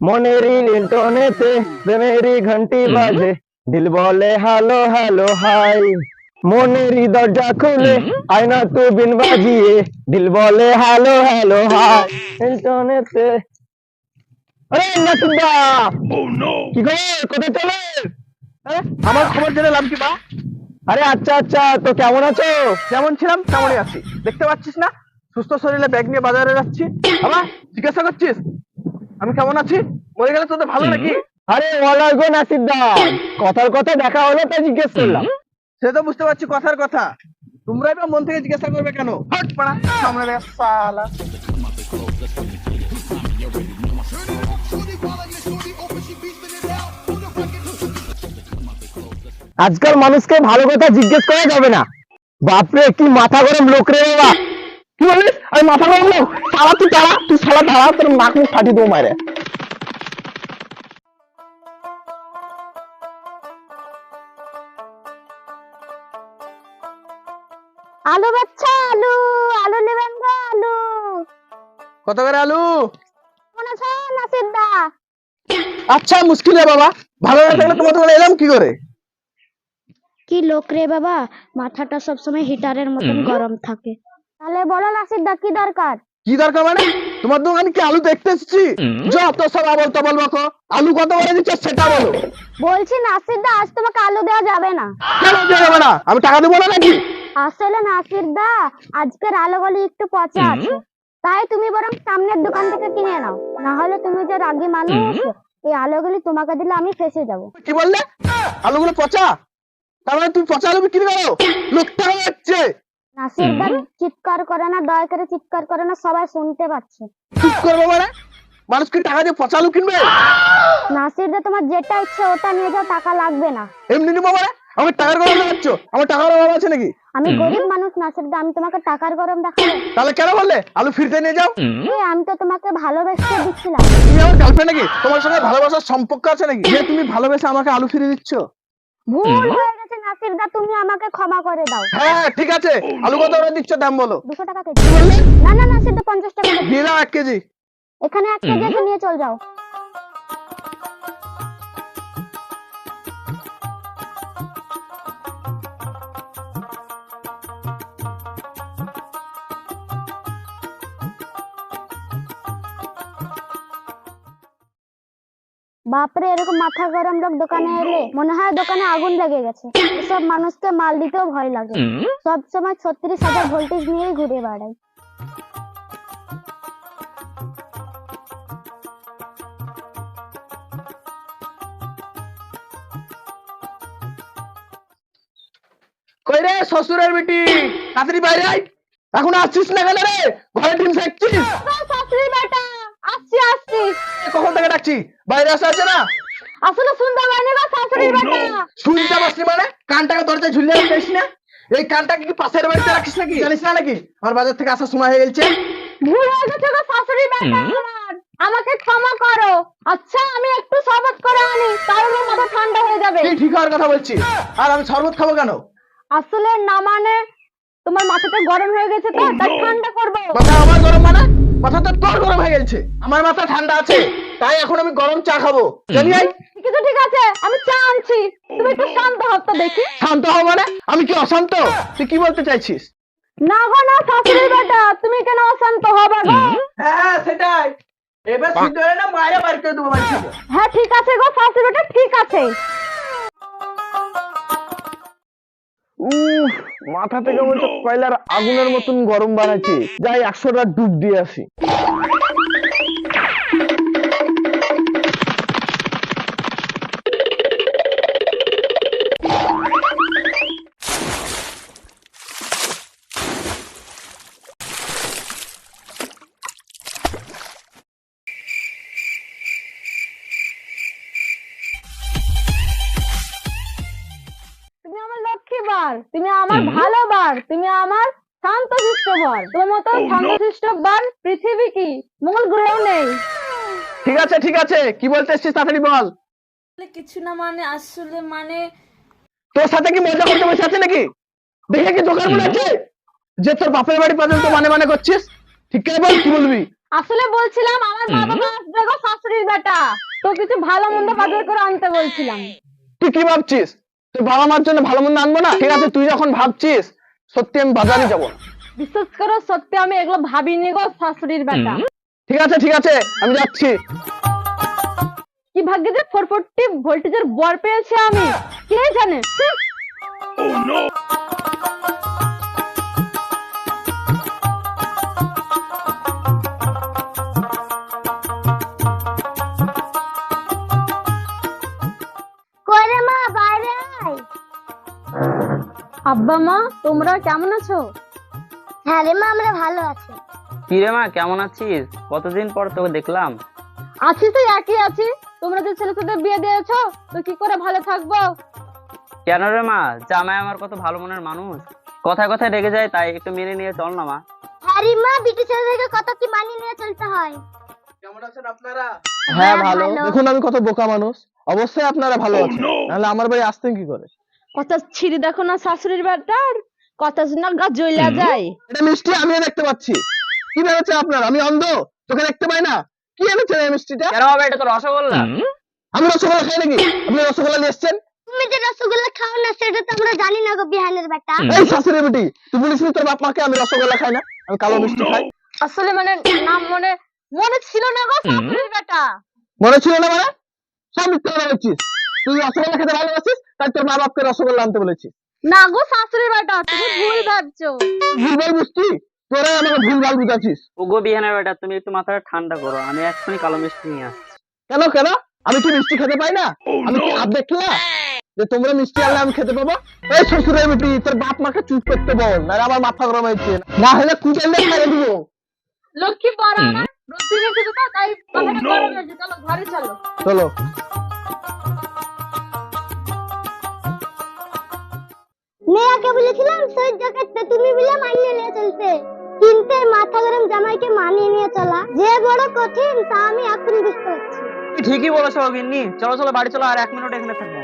মনেরই লিন্টনেতে প্রেমেরই ঘন্টি বাজে। দিল বলে হ্যালো হ্যালো হাই। মনেরই দরজা খুলে আয়না তু বিন বাজিয়ে দিল বলে হ্যালো হ্যালো হাই। লিন্টনেতে আরে নাসুদা কি খবর? কোথায় চলে? হ্যাঁ? আমার খবর জেনে লাভ কি বা আরে আচ্ছা আচ্ছা তো কেমন আছো? যেমন ছিলাম? তেমনই আছি। দেখতে পাচ্ছিস না? সুস্থ শরীরে ব্যাগ নিয়ে বাজারে যাচ্ছি। আবার জিজ্ঞাসা করছিস? আমি কেমন আছি? মরে গেলে তোদের ভালো নাকি? আরে ওয়ালার গো নাসিদা কথার কথা দেখা হলো তাই জিজ্ঞেস করলাম। সে তো বুঝতে পারছি কথার কথা। তোমরাই বা মন থেকে জিজ্ঞাসা করবে কেন? হট পাড়া সামনে দেখ সালা আজকাল মানুষকে ভালো কথা জিজ্ঞেস করা যাবে না। বাপরে কি মাথা গরম লোক রে বাবা। কি বলিস? আমি মাথা গরম লোক সালা তুই তারা তুই সালা তারা তোর নাক মুখ ফাটি দেবো মারে আলু বাচ্চা আলু আলু নেবেন গো আলু। কত করে আলু? কেমন আছো নাসির দা আচ্ছা মুশকিল রে বাবা। ভালো না থাকলে তোমার দোকানে এলাম কি করে? কি লোক রে বাবা? মাথাটা সবসময় হিটারের মতন গরম থাকে। তাহলে বলো নাসির দা কি দরকার? কি দরকার মানে? তোমার দোকানে কি আলু দেখতে এসেছি? যত সব আবল তবল বকো আলু কত করে দিচ্ছ সেটা বলো। বলছি নাসির দা আজ তোমাকে আলু দেওয়া যাবে না। কেন দেওয়া যাবে না? আমি টাকা দেবো না নাকি? আসলে নাসির দা আজকের আলুগুলি একটু পচা আছে। তাই তুমি বরং সামনের দোকান থেকে কিনে নাও। না হলে তুমি যে রাগী মানুষ এই আলুগুলি তোমাকে দিলে আমি ফেসে যাব। কি বললে? আলুগুলো পচা? তার মানে তুমি পচা আলু বিক্রি করো? লোকটা হচ্ছে নাসির দা চিৎকার করে না দয়া করে চিৎকার করে না সবাই শুনতে পাচ্ছে। চুপ করব মানে মানুষ কি টাকা দিয়ে পচা আলু কিনবে? নাসির দা তোমার যেটা ইচ্ছে ওটা নিয়ে যাও টাকা লাগবে না। এমনি নিবো মানে আমার টাকার গরম দেখাচ্ছ? আমার টাকার অভাব আছে নাকি? আমি গরিব মানুষ নাসির দা আমি তোমাকে টাকার গরম দেখাবো। তাহলে কেন বললে? আলু ফিরতে নিয়ে যাও। এ, আমি তো তোমাকে ভালোবেসে দিচ্ছিলাম তুমি আমার গার্লফ্রেন্ড নাকি? তোমার সঙ্গে ভালোবাসার সম্পর্ক আছে নাকি? যে তুমি ভালোবেসে আমাকে আলু ফিরে দিচ্ছ? ভুল হয়ে গেছে নাসির দা আমাকে ক্ষমা করে দাও। হ্যাঁ ঠিক আছে। আলু কত করে দিচ্ছ দাম বলো। 200 টাকা কেজি। না না না সেটা 50 টাকা। দিলা দিয়ে দাও এক কেজি। এখানে 1 কেজি নিয়ে চল যাও। বাপরে এরকম মাথা গরম লোক দোকানে এলে মনে হয় দোকানে আগুন লেগে গেছে। এসব মানুষকে মাল দিতেও ভয় লাগে। সব সময় ছত্রিশ হাজার ভোল্টেজ নিয়েই ঘুরে বেড়াই কই রে শ্বশুরের বেটি? তাড়াতাড়ি বাইরে আয়। এখন আসছিস না কেন রে? ঘরে ডিম ফেকছিস? আসছি কখন থেকে ডাকছি? বাইরে আসা আছে না? আসলে শুনতে পাইনি গো শাশুড়ি বেটা শুনতে পাসনি মানে? কানটাকে দরজায় ঝুলিয়ে রাখিস না? এই কানটাকে কি পাশের বাড়িতে রাখিস নাকি? জানিস না নাকি? আমার বাজার থেকে আসার সময় হয়ে গেছে। ভুল হয়ে গেছে গো শাশুড়ি বেটা আমার। আমাকে ক্ষমা করো। আচ্ছা আমি একটু শরবত করে আনি তাহলে মাথা ঠান্ডা হয়ে যাবে। তুই ঠিক হওয়ার কথা বলছিস আর আমি শরবত খাব কেন? আসলে না মানে তোমার মাথাটা গরম হয়ে গেছে তো তাই ঠান্ডা করব। মাথা আমার গরম মানে? মাথা তো তোর গরম হয়ে গেছে। আমার মাথা ঠান্ডা আছে তাই এখন আমি গরম চা খাব। জানি আই? ঠিক আছে আমি চা আনছি। তুমি একটু শান্ত হও তো দেখি। শান্ত হও মানে? আমি কি অশান্ত? তুই কি বলতে চাইছিস? না গো না শাশুড়ি বেটা তুমি কেন অশান্ত হবে গো? হ্যাঁ সেটাই। এবার সিদ্ধ হয়ে না বাইরে বার করে দেবো হ্যাঁ ঠিক আছে গো শাশুড়ি বেটা ঠিক আছে। মাথা থেকে বলছে কয়লার আগুনের মতন গরম বাড়াচ্ছে যাই একশোটা ডুব দিয়ে আসি। বার তুমি আমার ভালো বার তুমি আমার শান্ত শিষ্ট বার তোমার মতো শান্ত শিষ্ট বার পৃথিবী কি? মঙ্গল গ্রহেও নেই। ঠিক আছে ঠিক আছে। কি বলতে এসছিস তাড়াতাড়ি বল। কিছু না মানে আসলে মানে তোর সাথে কি মজা করতে বসে আছে নাকি? দেখে কি দোকান মনে হচ্ছে? যে তোর বাপের বাড়ি পর্যন্ত মানে মানে করছিস? ঠিক করে বল কি বলবি? আসলে বলছিলাম আমার মা বাবা আসবে গো শাশুড়ির বেটা। তো কিছু ভালো মন্দ বাজার করে আনতে বলছিলাম। তুই কি ভাবছিস? তুই বাবা মার জন্য ভালো মন্দ আনব না? ঠিক আছে তুই যখন ভাবছিস সত্যি আমি বাজারে যাব। বিশ্বাস করো সত্যি আমি এগুলো ভাবিনি গো শাশুড়ির বেটা ঠিক আছে ঠিক আছে আমি যাচ্ছি। কি ভাগ্যে যে ফোর ফোরটি ভোল্টেজের বর পেয়েছে আমি? কে জানে? আব্বা মা তোমরা কেমন আছো? হ্যাঁ রে মা আমরা ভালো আছি। কিরে মা কেমন আছিস? কতদিন পর তোকে দেখলাম। আছি তো একই আছি। তোমরা যে ছেলে সাথে বিয়ে দিয়েছ তো কি করে ভালো থাকব? কেন রে মা জামাই আমার কত ভালো মনের মানুষ। কথায় কথায় রেগে যায় তাই একটু মেনে নিয়ে চল না মা। হ্যাঁ রে মা বিটি ছেলেদেরকে কত কি মানিয়ে নিয়ে চলতে হয়। কেমন আছেন আপনারা? হ্যাঁ, হ্যাঁ ভালো। ভালো। দেখুন আমি কত বোকা মানুষ। অবশ্যই আপনারা ভালো আছেন। নাহলে আমার বাড়ি আসতেন কি করে? কথা ছিড়ি দেখো না শাশুড়ির বেটার কথা শুনে গা জ্বলা যায়। এটা মিষ্টি আমিও দেখতে পাচ্ছি। কি ভেবেছে আপনার? আমি অন্ধ তোকে দেখতে পাই না। কি এনেছেন এই মিষ্টিটা? কেন বাবা এটা তো রসগোল্লা। আমি রসগোল্লা খাই নাকি? আপনি রসগোল্লা নিয়ে এসছেন? তুমি যে রসগোল্লা খাও না সেটা তো আমরা জানি না গো বিহানের বেটা এই শাশুড়ি বেটি তুই বলিস তোর বাপ মাকে আমি রসগোল্লা খাই না? আমি কালো মিষ্টি খাই। আসলে মানে নাম মনে মনে ছিল না গো শাশুড়ির বেটা মনে ছিল না মানে? সব মিথ্যে বলছিস। তুই রসগোল্লা খেতে ভালোবাসিস? তাই তোর মা বাপকে রসগোল্লা আনতে বলেছিস? না গো শাশুড়ির বেটা তুমি ভুল ভাবছ। ভুলভাল বুঝছি তোরাই আমাকে ভুলভাল বুঝাচ্ছিস। ও গো বিহানের বেটা তুমি একটু মাথাটা ঠান্ডা করো আমি এক্ষুনি কালো মিষ্টি নিয়ে আসছি। কেন কেন? আমি কি মিষ্টি খেতে পাই না। আমি কি হাত দেখি না যে তোমরা মিষ্টি আনলে আমি খেতে পাবো? এই শ্বশুরের বেটি তোর বাপ মাকে চুপ করতে বল না আমার মাথা গরম হয়েছে। না হলে কুচালে খাইয়ে দিব। লক্ষ্মী পড়া রেখে দিতো তাই মাথাটা গরম হয়েছে চলো ঘরে চলো। চলো। মেয়াকে বলেছিলাম সহ্য করতে তুমি বলে মানিয়ে নিয়ে চলতে। কিন্তু মাথা গরম জামাইকে মানিয়ে নিয়ে চলা যে বড় কঠিন, তা আমি এখন বুঝতে পারছি। ঠিকই বলেছ অগিন্নি চলো চলো, বাড়ি চলো, আর এক মিনিট এখানে থাকব।